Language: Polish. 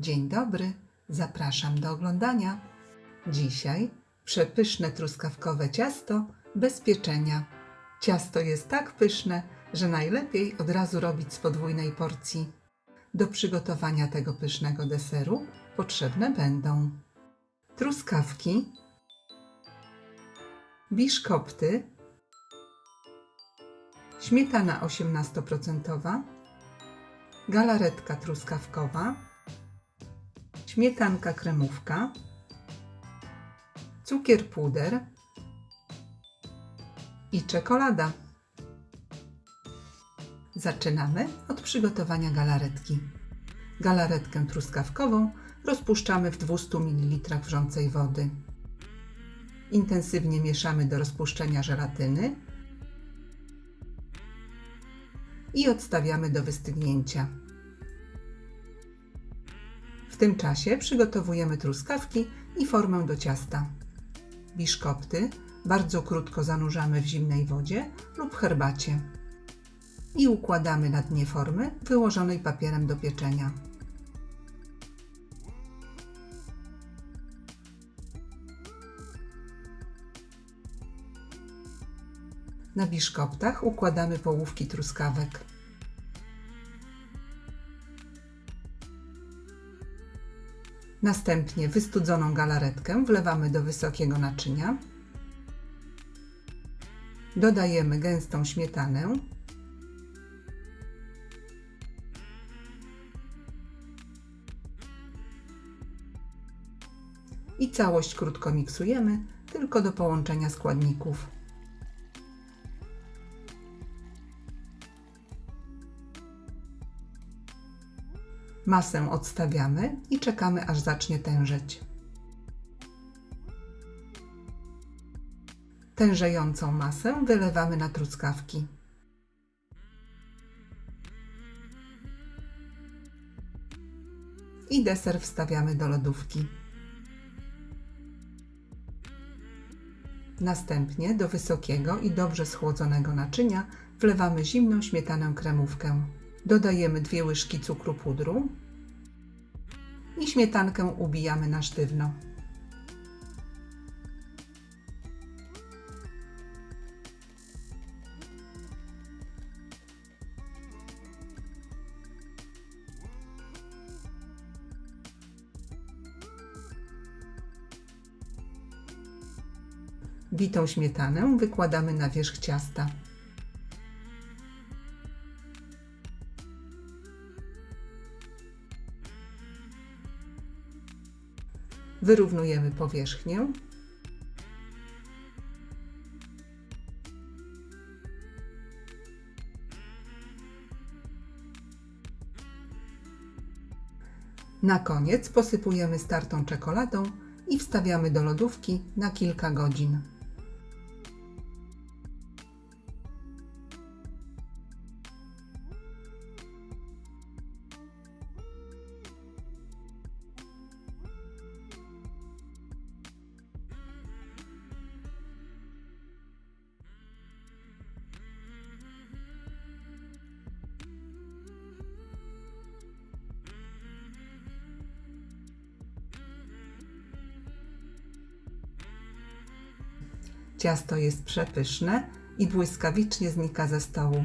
Dzień dobry, zapraszam do oglądania. Dzisiaj przepyszne truskawkowe ciasto bez pieczenia. Ciasto jest tak pyszne, że najlepiej od razu robić z podwójnej porcji. Do przygotowania tego pysznego deseru potrzebne będą truskawki, biszkopty, śmietana 18%, galaretka truskawkowa, śmietanka kremówka, cukier puder i czekolada. Zaczynamy od przygotowania galaretki. Galaretkę truskawkową rozpuszczamy w 200 ml wrzącej wody. Intensywnie mieszamy do rozpuszczenia żelatyny i odstawiamy do wystygnięcia. Tym czasie przygotowujemy truskawki i formę do ciasta. Biszkopty bardzo krótko zanurzamy w zimnej wodzie lub herbacie i układamy na dnie formy wyłożonej papierem do pieczenia. Na biszkoptach układamy połówki truskawek. Następnie wystudzoną galaretkę wlewamy do wysokiego naczynia. Dodajemy gęstą śmietanę. I całość krótko miksujemy, tylko do połączenia składników. Masę odstawiamy i czekamy aż zacznie tężeć. Tężejącą masę wylewamy na truskawki. I deser wstawiamy do lodówki. Następnie do wysokiego i dobrze schłodzonego naczynia wlewamy zimną śmietanę kremówkę. Dodajemy dwie łyżki cukru pudru i śmietankę ubijamy na sztywno. Bitą śmietanę wykładamy na wierzch ciasta. Wyrównujemy powierzchnię. Na koniec posypujemy startą czekoladą i wstawiamy do lodówki na kilka godzin. Ciasto jest przepyszne i błyskawicznie znika ze stołu.